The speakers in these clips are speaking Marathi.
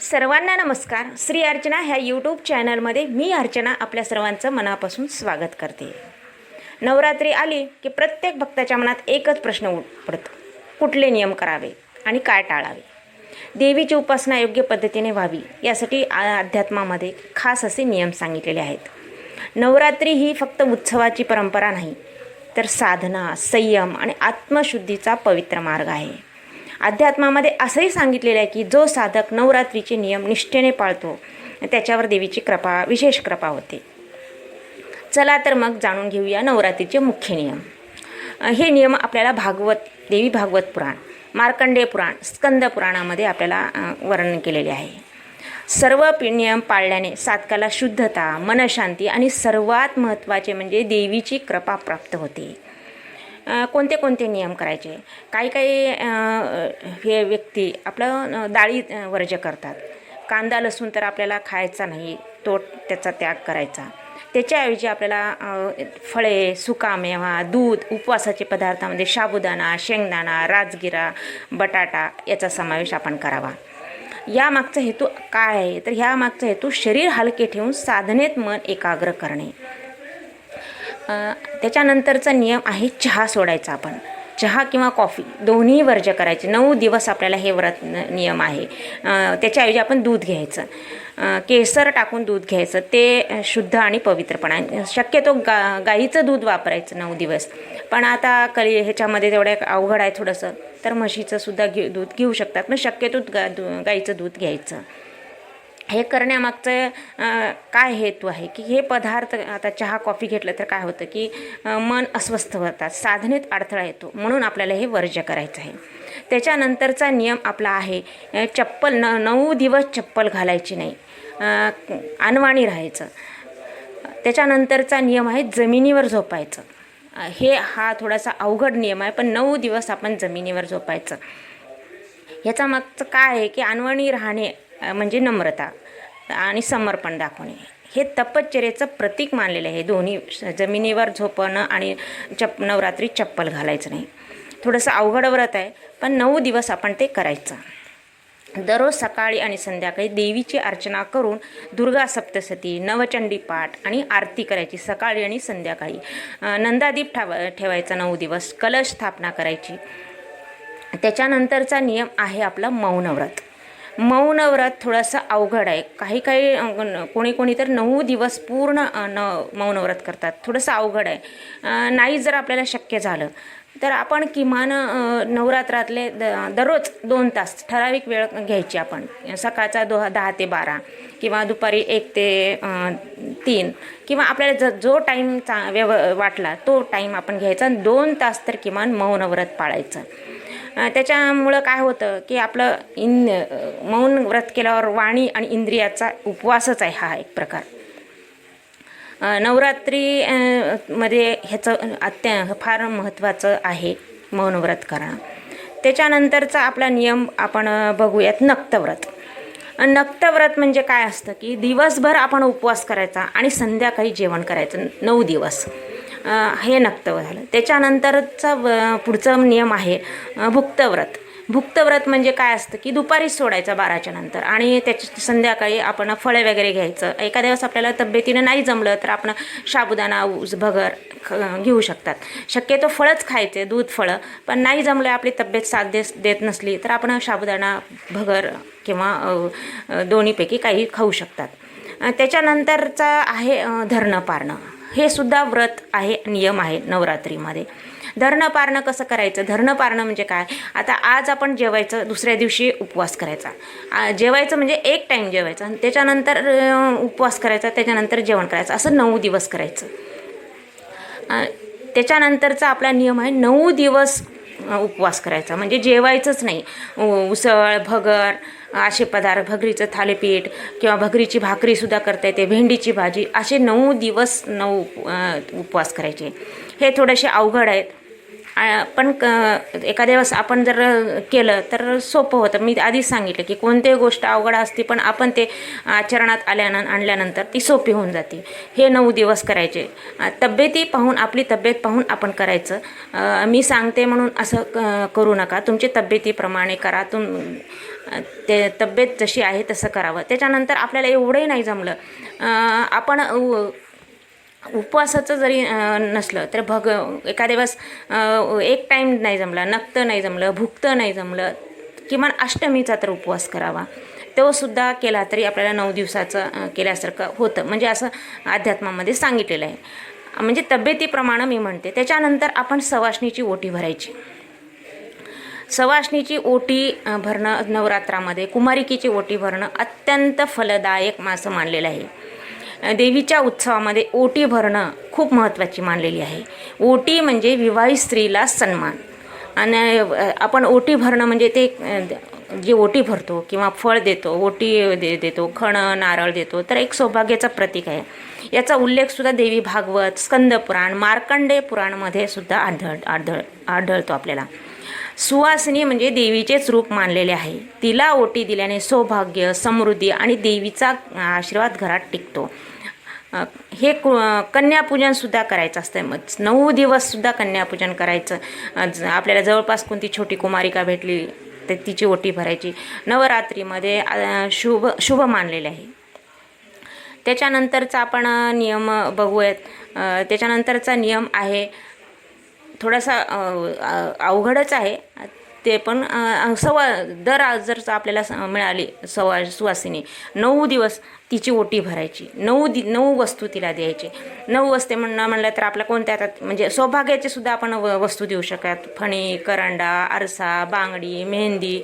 सर्वांना नमस्कार. श्री अर्चना ह्या यूट्यूब चॅनलमध्ये मी अर्चना आपल्या सर्वांचं मनापासून स्वागत करते. नवरात्री आली की प्रत्येक भक्ताच्या मनात एकच प्रश्न उठ पडतो. कुठले नियम करावे आणि काय टाळावे? देवीची उपासना योग्य पद्धतीने व्हावी यासाठी अध्यात्मामध्ये खास असे नियम सांगितलेले आहेत. नवरात्री ही फक्त उत्सवाची परंपरा नाही तर साधना संयम आणि आत्मशुद्धीचा पवित्र मार्ग आहे. अध्यात्मामध्ये असंही सांगितलेलं आहे की जो साधक नवरात्रीचे नियम निष्ठेने पाळतो त्याच्यावर देवीची कृपा विशेष कृपा होते. चला तर मग जाणून घेऊया नवरात्रीचे मुख्य नियम. हे नियम आपल्याला भागवत देवी भागवत पुराण मार्कंडेय पुराण स्कंद पुराणामध्ये आपल्याला वर्णन केलेले आहे. सर्व नियम पाळल्याने साधकाला शुद्धता मनशांती आणि सर्वात महत्त्वाचे म्हणजे देवीची कृपा प्राप्त होते. कोणते कोणते नियम करायचे? काही काही हे व्यक्ती आपलं डाळी वर्ज्य करतात. कांदा लसूण तर आपल्याला खायचा नाही तो त्याचा त्याग करायचा. त्याच्याऐवजी आपल्याला फळे सुकामेवा दूध उपवासाचे पदार्थामध्ये साबुदाणा शेंगदाणा राजगिरा बटाटा याचा समावेश आपण करावा. यामागचा हेतू काय आहे? तर ह्या मागचा हेतू शरीर हलके ठेवून साधनेत मन एकाग्र करणे. त्याच्यानंतरचा नियम आहे चहा सोडायचा आपण. चहा किंवा कॉफी दोन्ही वर्ज्य करायचे. नऊ दिवस आपल्याला हे व्रत नियम आहे. त्याच्याऐवजी आपण दूध घ्यायचं. केसर टाकून दूध घ्यायचं. ते शुद्ध आणि पवित्रपणा. शक्यतो गा गाईचं दूध वापरायचं नऊ दिवस. पण आता कली ह्याच्यामध्ये तेवढ्या अवघड आहे थोडंसं. तर म्हशीचं सुद्धा घे दूध घेऊ शकतात. मग शक्यतो गा दू गाईचं दूध घ्यायचं. हे करण्यामागचं काय हेतू आहे? की हे पदार्थ आता चहा कॉफी घेतलं तर काय होतं की मन अस्वस्थ होतात साधनेत अडथळा येतो म्हणून आपल्याला हे वर्ज्य करायचं आहे. त्याच्यानंतरचा नियम आपला आहे चप्पल न नऊ दिवस चप्पल घालायची नाही अनवाणी राहायचं. त्याच्यानंतरचा नियम आहे जमिनीवर झोपायचं. हे हा थोडासा अवघड नियम आहे पण नऊ दिवस आपण जमिनीवर झोपायचं. ह्याचा मागचं काय आहे की अनवाणी राहणे म्हणजे नम्रता आणि समर्पण दाखवणे. हे तपश्चर्याचं प्रतीक मानलेलं आहे. दोन्ही श- जमिनीवर झोपणं आणि चप नवरात्री चप्पल घालायचं नाही. थोडंसं अवघड व्रत आहे पण नऊ दिवस आपण ते करायचं. दररोज सकाळी आणि संध्याकाळी देवीची अर्चना करून दुर्गा सप्तशती नवचंडी पाठ आणि आरती करायची सकाळी आणि संध्याकाळी. नंदादीप ठाव ठेवायचा नऊ दिवस कलश स्थापना करायची. त्याच्यानंतरचा नियम आहे आपला मौनव्रत मौनव्रत थोडंसं अवघड आहे. काही काही कोणी कोणी तर नऊ दिवस पूर्ण न मौनव्रत करतात. थोडंसं अवघड आहे. नाही जर आपल्याला शक्य झालं तर आपण किमान नवरात्रातले द दररोज दोन तास ठराविक वेळ घ्यायची आपण. सकाळचा दो दहा ते बारा किंवा दुपारी एक ते तीन किंवा आपल्याला ज जो टाईम चा व्यव वाटला तो टाईम आपण घ्यायचा आणि दोन तास तर किमान मौनव्रत पाळायचं. त्याच्यामुळं काय होतं की आपलं इन मौन व्रत केल्यावर वाणी आणि इंद्रियाचा उपवासच आहे हा एक प्रकार. नवरात्री मध्ये ह्याचं अत्य फार महत्त्वाचं आहे मौनव्रत करणं. त्याच्यानंतरचा आपला नियम आपण बघूयात नक्तव्रत नक्तव्रत म्हणजे काय असतं की दिवसभर आपण उपवास करायचा आणि संध्याकाळी जेवण करायचं नऊ दिवस. हे नक्तव्रत झालं. त्याच्यानंतरचा व- पुढचा नियम आहे भुक्तव्रत भुक्तव्रत म्हणजे काय असतं की दुपारीच सोडायचं बाराच्या नंतर आणि त्याच्या संध्याकाळी आपण फळे वगैरे घ्यायचं. एखाद्या वेळेस आपल्याला तब्येतीनं नाही जमलं तर आपण साबुदाणा ऊस भगर ख घेऊ शकतात. शक्यतो फळच खायचे दूध फळं. पण नाही जमलं आपली तब्येत साथ दे देत नसली तर आपण साबुदाणा भगर किंवा दोन्हीपैकी काही खाऊ शकतात. त्याच्यानंतरचा आहे धरणं पारणं हे सुद्धा व्रत आहे नियम आहे नवरात्रीमध्ये. धरणं पारणं कसं करायचं? धरणं पारणं म्हणजे काय? आता आज आपण जेवायचं दुसऱ्या दिवशी उपवास करायचा. जेवायचं म्हणजे एक टाईम जेवायचं आणि त्याच्यानंतर उपवास करायचा त्याच्यानंतर जेवण करायचं. असं नऊ दिवस करायचं. त्याच्यानंतरचा आपला नियम आहे नऊ दिवस उपवास करायचा. म्हणजे जेवायचंच नाही. उसळ भगर असे पदार्थ भगरीचं थालीपीठ किंवा भगरीची भाकरीसुद्धा करता येते भेंडीची भाजी असे नऊ दिवस नऊ उपवास करायचे. हे थोडेसे अवघड आहेत. पण क एखाद्या वेळेस आपण जर केलं तर सोपं होतं. मी आधीच सांगितलं की कोणतीही गोष्ट अवघड असते पण आपण ते आचरणात आल्यानं आणल्यानंतर ती सोपी होऊन जाते. हे नऊ दिवस करायचे. तब्येती पाहून आपली तब्येत पाहून आपण करायचं. मी सांगते म्हणून असं क- करू नका. तुमची तब्येतीप्रमाणे करा. तुम ते तब्येत जशी आहे तसं करावं. त्याच्यानंतर आपल्याला एवढंही नाही जमलं. आपण उपवासाचं जरी नसलं तर भग एखाद्या वेळेस एक टाईम नाही जमला नक्तं नाही जमलं भुकतं नाही जमलं किमान अष्टमीचा तर उपवास करावा. तो सुद्धा केला तरी आपल्याला नऊ दिवसाचं केल्यासारखं होतं. म्हणजे असं अध्यात्मामध्ये सांगितलेलं आहे. म्हणजे तब्येतीप्रमाणे मी म्हणते त्याच्यानंतर आपण सवासणीची ओटी भरायची. सवासणीची ओटी भरणं नवरात्रामध्ये कुमारिकेची ओटी भरणं अत्यंत फलदायक मासं मानलेलं आहे. देवीच्या उत्सवामध्ये ओटी भरणं खूप महत्त्वाची मानलेली आहे. ओटी म्हणजे विवाहित स्त्रीला सन्मान. आणि आपण ओटी भरणं म्हणजे ते जे ओटी भरतो किंवा फळ देतो ओटी दे देतो खणं नारळ देतो तर एक सौभाग्याचं प्रतीक आहे. याचा उल्लेखसुद्धा देवी भागवत स्कंद पुराण मार्कंडे पुराणमध्ये सुद्धा आढळ आढळ आढळतो आपल्याला. सुवासिनी म्हणजे देवीचेच रूप मानलेले आहे. तिला ओटी दिल्याने सौभाग्य समृद्धी आणि देवीचा आशीर्वाद घरात टिकतो. हे कन्यापूजनसुद्धा करायचं असतं. मग नऊ दिवससुद्धा कन्यापूजन करायचं. ज- आपल्याला जवळपास कोणती छोटी कुमारिका भेटली तर तिची ओटी भरायची. नवरात्रीमध्ये शुभ शुभ मानलेले आहे. त्याच्यानंतरचा आपण नियम बघूयात. त्याच्यानंतरचा नियम आहे थोडासा अवघडच आहे. ते पण सवा दर आज जर आपल्याला स- मिळाली सवा सुवासिनी नऊ दिवस तिची ओटी भरायची. नऊ दि नऊ वस्तू तिला द्यायची. नऊ वस्ते म्हणणं म्हणलं तर आपल्या कोणत्या आता म्हणजे सौभाग्याचे सुद्धा आपण व वस्तू देऊ शकत. फणी करंडा आरसा बांगडी मेहंदी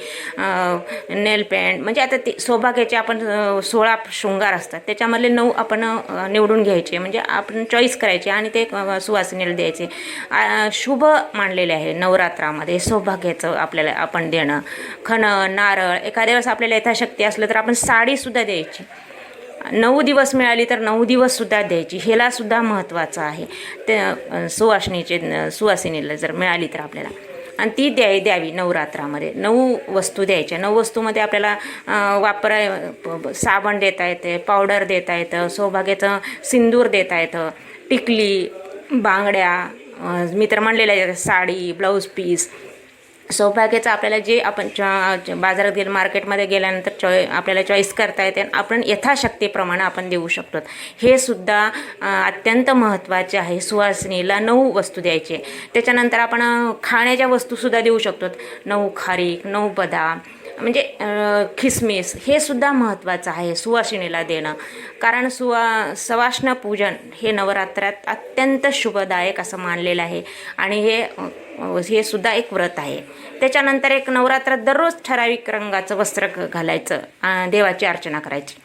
नेल पॅन्ट. म्हणजे आता ते सौभाग्याचे आपण सोळा शृंगार असतात. त्याच्यामधले नऊ आपण निवडून घ्यायचे. म्हणजे आपण चॉईस करायचे आणि ते सुवासिनीला द्यायचे. शुभ मानलेले आहे नवरात्रामध्ये सौभाग्याचं आपल्याला आपण देणं. खणं नारळ एखाद्या वेळेस आपल्याला यथाशक्ती असलं तर आपण साडीसुद्धा द्यायची. नऊ दिवस मिळाली तर नऊ दिवससुद्धा द्यायची. हेलासुद्धा महत्त्वाचं आहे. ते सुवासिनीचे सुवासिनीला जर मिळाली तर आपल्याला. आणि ती द्याय द्यावी नवरात्रामध्ये. नऊ वस्तू द्यायच्या. नऊ वस्तूमध्ये आपल्याला वापराय प- साबण देता येते पावडर देता येतं सौभाग्याचं सिंदूर देता येतं टिकली बांगड्या मी तर म्हणलेलं आहे साडी ब्लाऊज पीस सौभाग्याचं आपल्याला जे आपण चॉ बाजारात गेलं मार्केटमध्ये गेल्यानंतर चॉय आपल्याला चॉईस करता येते आणि आपण यथाशक्तीप्रमाणे आपण देऊ शकतो. हे सुद्धा अत्यंत महत्त्वाचे आहे. सुवासिनीला नऊ वस्तू द्यायचे. त्याच्यानंतर आपण खाण्याच्या वस्तूसुद्धा देऊ शकतो. नऊ खारीक नऊ बदाम म्हणजे खिसमिस हे सुद्धा महत्त्वाचं आहे सुवासिनीला देणं. कारण सुवा सवाष्ण पूजन हे नवरात्रात अत्यंत शुभदायक असं मानलेलं आहे. आणि हे हे सुद्धा एक व्रत आहे. त्याच्यानंतर एक नवरात्रात दररोज ठराविक रंगाचं वस्त्र घालायचं देवाची अर्चना करायची.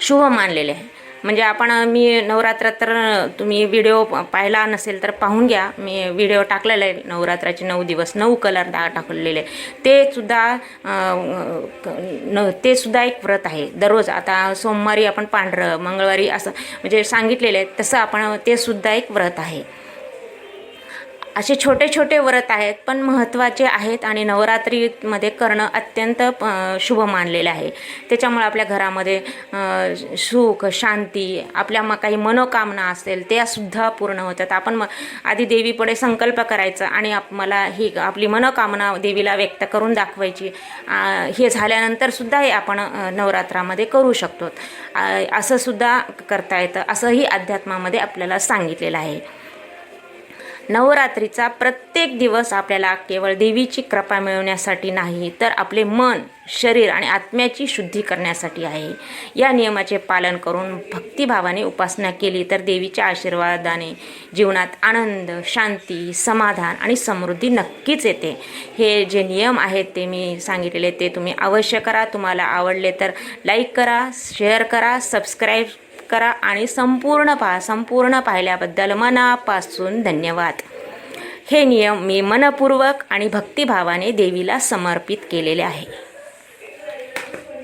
शुभ मानलेले. आहे म्हणजे आपण मी नवरात्रात तर तुम्ही व्हिडिओ पाहिला नसेल तर पाहून घ्या. मी व्हिडिओ टाकलेला आहे नवरात्राचे नऊ दिवस नऊ कलर दा टाकलेले. ते सुद्धा न ते सुद्धा एक व्रत आहे दररोज. आता सोमवारी आपण पांढरं मंगळवारी असं म्हणजे सांगितलेलं आहे तसं आपण ते सुद्धा एक व्रत आहे. असे छोटे छोटे व्रत आहेत पण महत्त्वाचे आहेत आणि नवरात्रीमध्ये करणं अत्यंत शुभ मानलेलं आहे. त्याच्यामुळे आपल्या घरामध्ये सुख शांती आपल्या मग काही मनोकामना असेल त्यासुद्धा पूर्ण होतात. आपण म आधी देवीपुढे संकल्प करायचा आणि आप मला ही आपली मनोकामना देवीला व्यक्त करून दाखवायची. हे झाल्यानंतर सुद्धा हे आपण नवरात्रामध्ये करू शकतो. असं सुद्धा करता येतं असंही अध्यात्मामध्ये आपल्याला सांगितलेलं आहे. नवरात्रीचा प्रत्येक दिवस आपल्याला केवळ देवीची कृपा मिळवण्यासाठी नाही तर आपले मन शरीर आणि आत्म्याची शुद्धी करण्यासाठी आहे. या नियमाचे पालन करून भक्तिभावाने उपासना केली तर देवीच्या आशीर्वादाने जीवनात आनंद शांती समाधान आणि समृद्धी नक्कीच येते. हे जे नियम आहेत ते मी सांगितलेले ते तुम्ही अवश्य करा. तुम्हाला आवडले तर लाईक करा शेअर करा सबस्क्राईब करा आणि संपूर्ण पहा संपूर्ण पाहिल्याबद्दल मनापासून धन्यवाद. हे नियम मी मनपूर्वक आणि भक्तिभावाने देवीला समर्पित केलेले आहे.